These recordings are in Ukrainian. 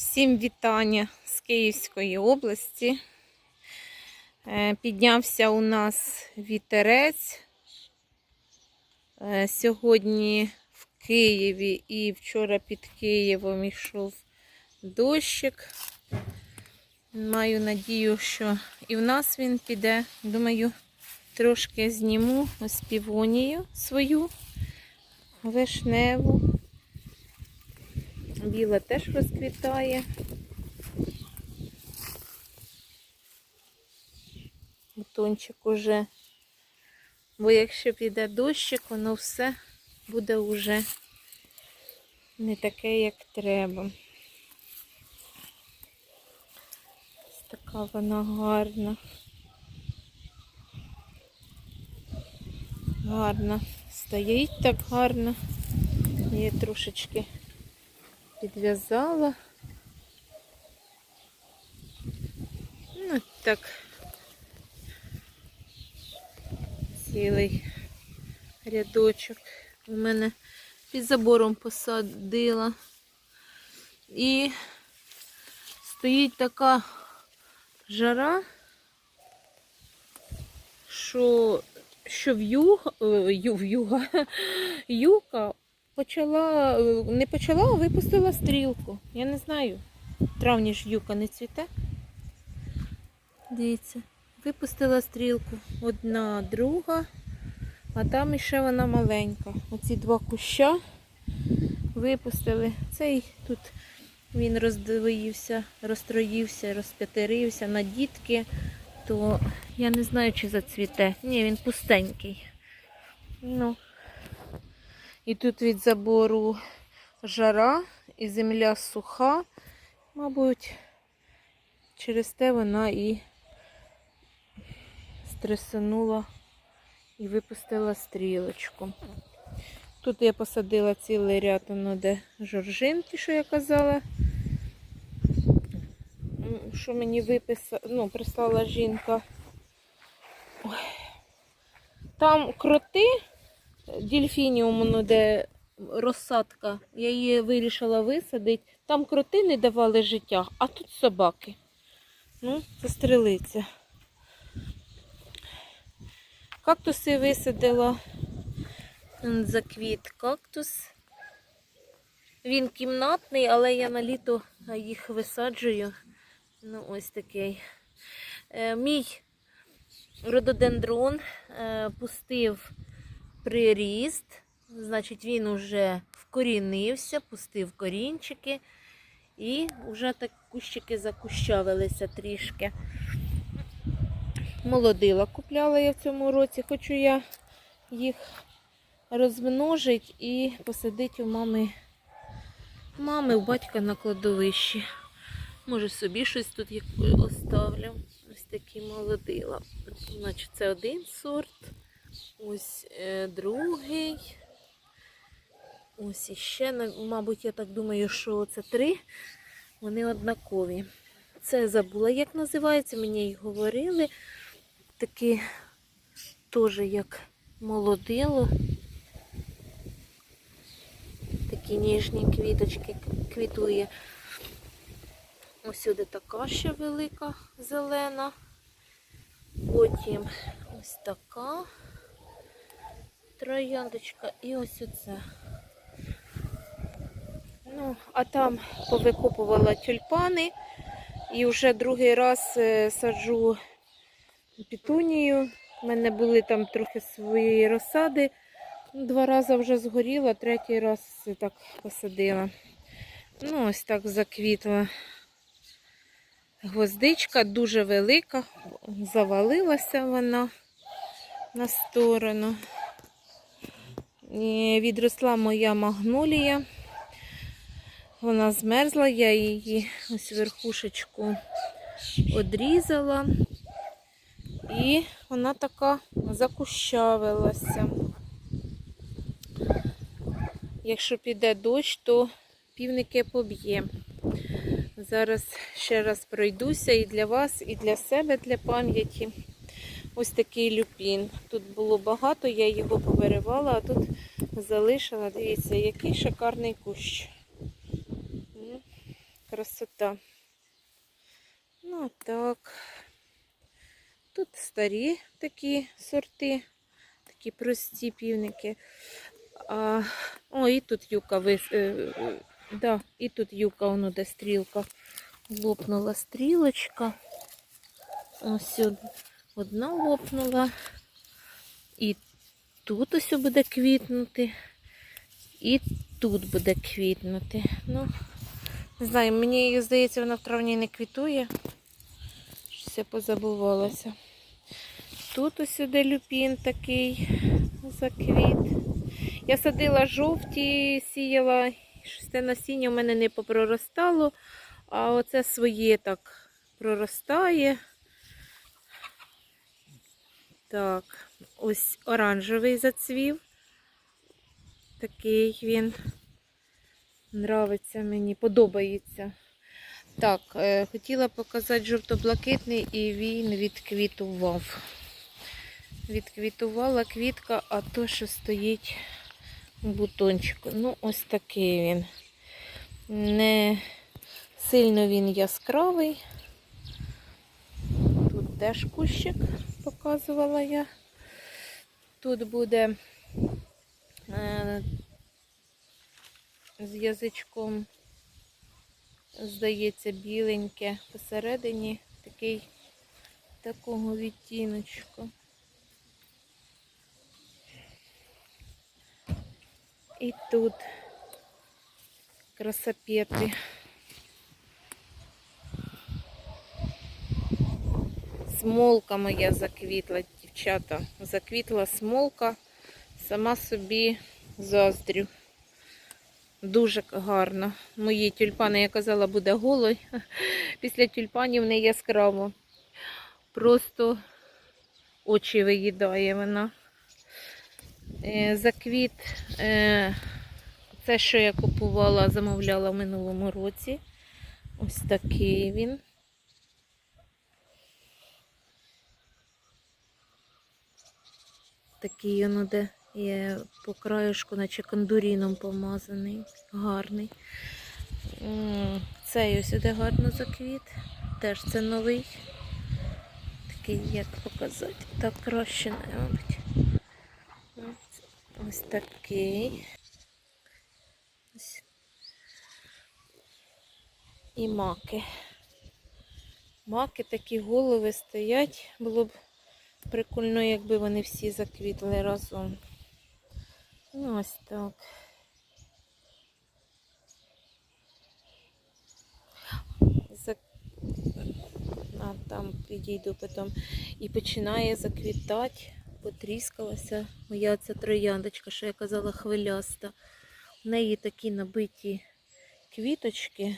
Всім вітання з Київської області. Е, Піднявся у нас вітерець. Е, Сьогодні в Києві і вчора під Києвом йшов дощик. Маю надію, що і в нас він піде. Думаю, трошки зніму ось півонію свою вишневу. Біла теж розквітає. Бутончик уже. Бо якщо піде дощик, воно все буде уже не таке, як треба. Ось така вона гарна. Гарна. Стоїть так гарно. Є трошечки підв'язала. Ну, так. Цілий рядочок у мене під забором посадила. І стоїть така жара, що, що в'юга, в'юга, юка почала, е, не почала, а випустила стрілку. Я не знаю. В травні ж юка не цвіте. Дивіться, випустила стрілку. Одна, друга, а там іще вона маленька. Оці два куща випустили. Цей тут він роздвоївся, розстроївся, розп'ятерився на дітки, то я не знаю, чи зацвіте. Ні, він пустенький. Ну, і тут від забору жара і земля суха. Мабуть, через те вона і стресанула і випустила стрілочку. Тут я посадила цілий ряд, воно де жоржинки, що я казала. Що мені виписала, ну, прислала жінка. Ой. Там кроти дельфініум, ну, де розсадка, я її вирішила висадити. Там кроти не давали життя, а тут собаки. Ну, застрелиться. Кактуси висадила. Заквіт кактус. Він кімнатний, але я на літо їх висаджую. Ну, ось такий. Е, мій рододендрон е, пустив приріст, значить він уже вкорінився, пустив корінчики і вже так кущики закущавилися трішки. Молодила купляла я в цьому році, хочу я їх розмножити і посадити у мами, мами у батька на кладовищі. Може собі щось тут оставлю. Ось такі молодила. Значить, це один сорт. Ось е, другий. Ось іще, мабуть, я так думаю, що це три. Вони однакові. Це забула, як називається, мені й говорили. Такі теж як молодило. Такі ніжні квіточки квітує. Ось сюди така ще велика зелена. Потім ось така трояндочка і ось оце. Ну, а там повикопувала тюльпани і вже другий раз е, саджу пітунію. У мене були там трохи своєї розсади. Два рази вже згоріла, третій раз так посадила. Ну, ось так заквітла. Гвоздичка дуже велика, завалилася вона на сторону. І відросла моя магнолія. Вона змерзла, я її ось верхушечку одрізала. І вона така закущавилася. Якщо піде дощ, то півники поб'є. Зараз ще раз пройдуся і для вас, і для себе, для пам'яті. Ось такий люпін. Тут було багато, я його повиривала, а тут залишила. Дивіться, який шикарний кущ. Красота. Ну так. Тут старі такі сорти, такі прості півники. А, о, і тут юка вис... е, е, да, і тут юка, воно де стрілка. Лопнула стрілочка. Ось од- одна лопнула. І тут ось буде квітнути. І тут буде квітнути. Ну, не знаю, мені здається, вона в травні не квітує. Щось я позабувалася. Тут ось сюди люпін такий заквіт. Я садила жовті, сіяла, щось те насіння в мене не попроростало, а оце своє так проростає. Так, ось оранжевий зацвів. Такий він. Нравиться мені, подобається. Так, е, хотіла показати жовто-блакитний і він відквітував. Відквітувала квітка, а то, що стоїть у бутончику. Ну, ось такий він. Не сильно він яскравий. Тут теж кущик показувала я. Тут буде е, з язичком, здається, біленьке посередині такий такого відтіночку. І тут красопети. Смолка моя заквітла, дівчата. Заквітла смолка, сама собі заздрю. Дуже гарно. Мої тюльпани, я казала, буде голой. Після тюльпанів не яскраво. Просто очі виїдає вона. Е, Заквіт, е, це, що я купувала, замовляла в минулому році. Ось такий він. Такий він де є по краюшку, наче кондуріном помазаний, гарний. Цей ось іде гарно заквіт. Теж це новий. Такий, як показати, так краще, мабуть. Ось такий. Ось. І маки. Маки такі голови стоять. Було б прикольно, якби вони всі заквітли разом. Ну, ось так. Зак... А там підійду потім. І починає заквітати, потріскалася моя ця трояндочка, що я казала, хвиляста. У неї такі набиті квіточки.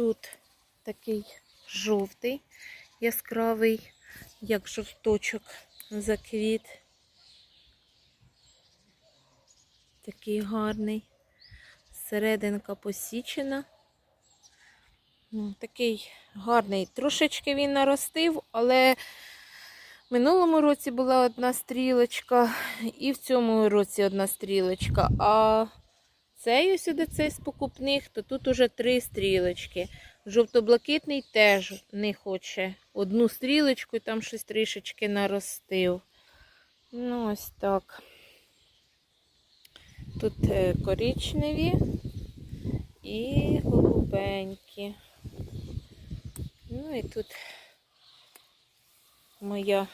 Тут такий жовтий, яскравий, як жовточок заквіт. Такий гарний. Серединка посічена. Ну, Такий гарний. Трошечки він наростив, але в минулому році була одна стрілочка, і в цьому році одна стрілочка. А цей ось цей з покупних, то тут уже три стрілочки. Жовто-блакитний теж не хоче одну стрілочку там щось трішечки наростив. Ну, ось так. Тут е, коричневі і голубенькі. Ну і тут моя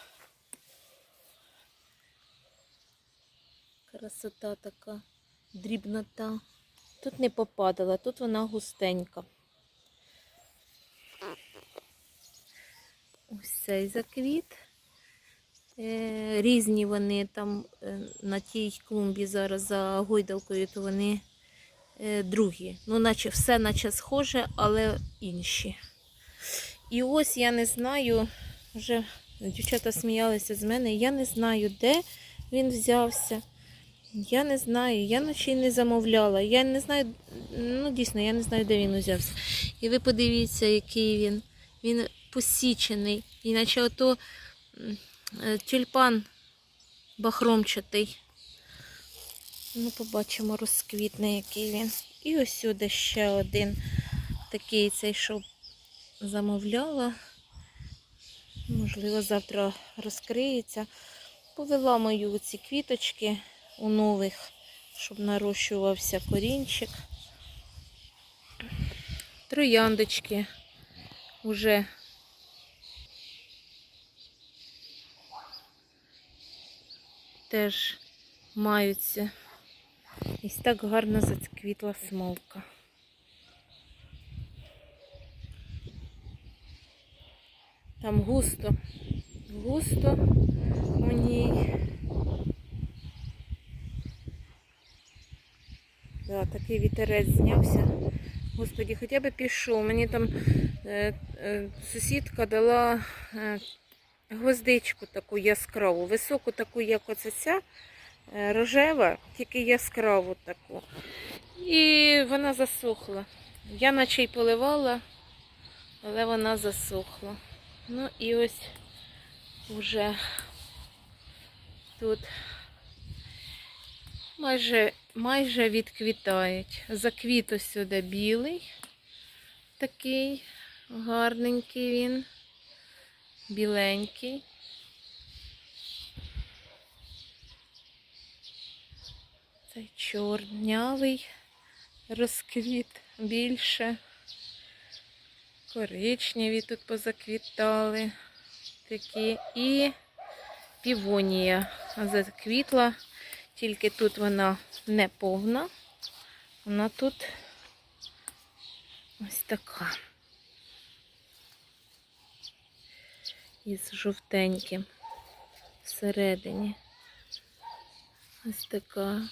красота така, дрібнота. Тут не попадала, тут вона густенька. Ось цей заквіт. Е, Різні вони там е, на тій клумбі зараз за гойдалкою, то вони е, другі. Ну, наче все наче схоже, але інші. І ось я не знаю, вже дівчата сміялися з мене, я не знаю, де він взявся. Я не знаю, я ночі не замовляла. Я не знаю, ну дійсно, я не знаю, де він узявся. І ви подивіться, який він. Він посічений. Іначе ото е, тюльпан бахромчатий. Ну, побачимо, розквітне, який він. І ось сюди ще один такий цей, що замовляла. Можливо, завтра розкриється. Повела мою ці квіточки у нових, щоб нарощувався корінчик. Трояндочки вже теж маються. Ось так гарно зацквітла смолка. Там густо, густо у ній. Да, такий вітерець знявся. Господі, хоча б пішов. Мені там е, е, сусідка дала е, гвоздичку таку яскраву, високу таку, як оце ця, рожева, тільки яскраву таку. І вона засохла. Я наче й поливала, але вона засохла. Ну і ось вже тут майже, майже відквітають. Заквіт ось сюди білий, такий гарненький він, біленький. Цей чорнявий розквіт більше. Коричневі тут позаквітали такі. І півонія заквітла, тільки тут вона не повна. Вона тут ось така. Із жовтеньким всередині. Ось така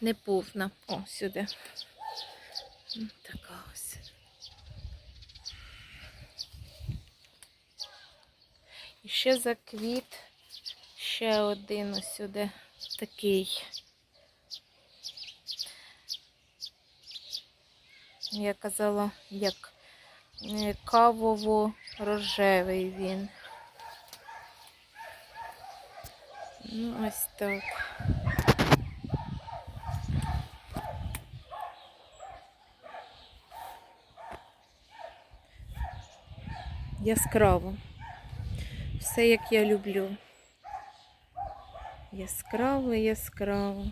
неповна. О, сюди. Така ось. І ще заквіт, ще один ось сюди такий. Я казала, як е, кавово-рожевий він. Ну, ось так. Яскраво. Все як я люблю. Яскраво, яскраво.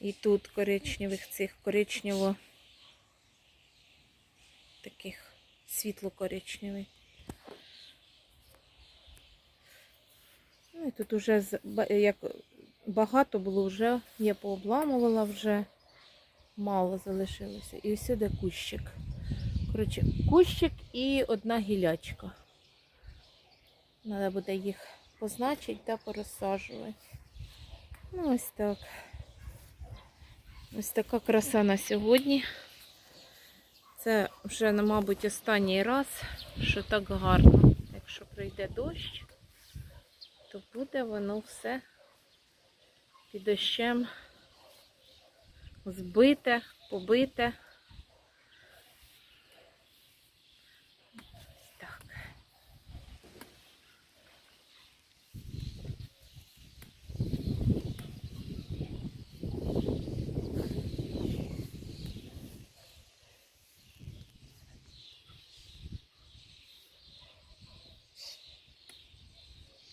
І тут коричневих цих коричнево таких світло-коричневий. Ну і тут уже як багато було вже, я пообламувала вже, мало залишилося. І ось сюди кущик. Коротше, кущик і одна гілячка. Треба буде їх позначити та порозсаджувати. Ну, ось так. Ось така краса на сьогодні. Це вже, мабуть, останній раз, що так гарно. Якщо прийде дощ, то буде воно все під дощем збите, побите. Так.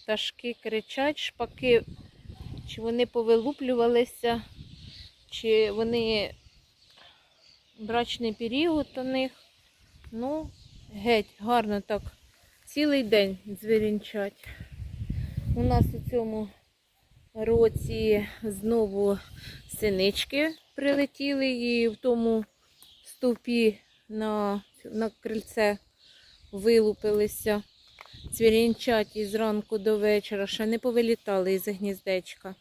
Пташки кричать, шпаки, чи вони повилуплювалися, чи вони брачний період у них. Ну, геть, гарно так. Цілий день звірінчать. У нас у цьому році знову синички прилетіли і в тому стовпі на, на крильце вилупилися. Цвірінчать із ранку до вечора, ще не повилітали із гніздечка.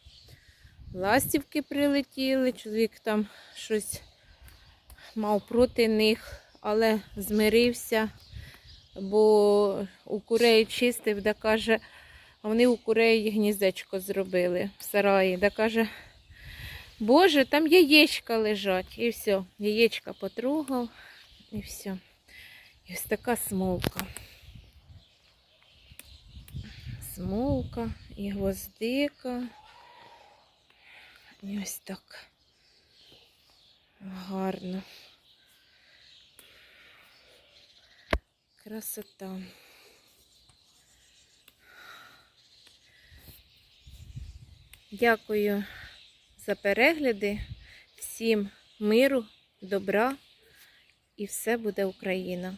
Ластівки прилетіли, чоловік там щось мав проти них, але змирився, бо у курей чистив, де каже, а вони у курей гніздечко зробили в сараї, де каже, Боже, там яєчка лежать. І все, яєчка потрогав, і все. І ось така смолка. Смолка, і гвоздика. І ось так. Гарно. Красота. Дякую за перегляди. Всім миру, добра і все буде Україна!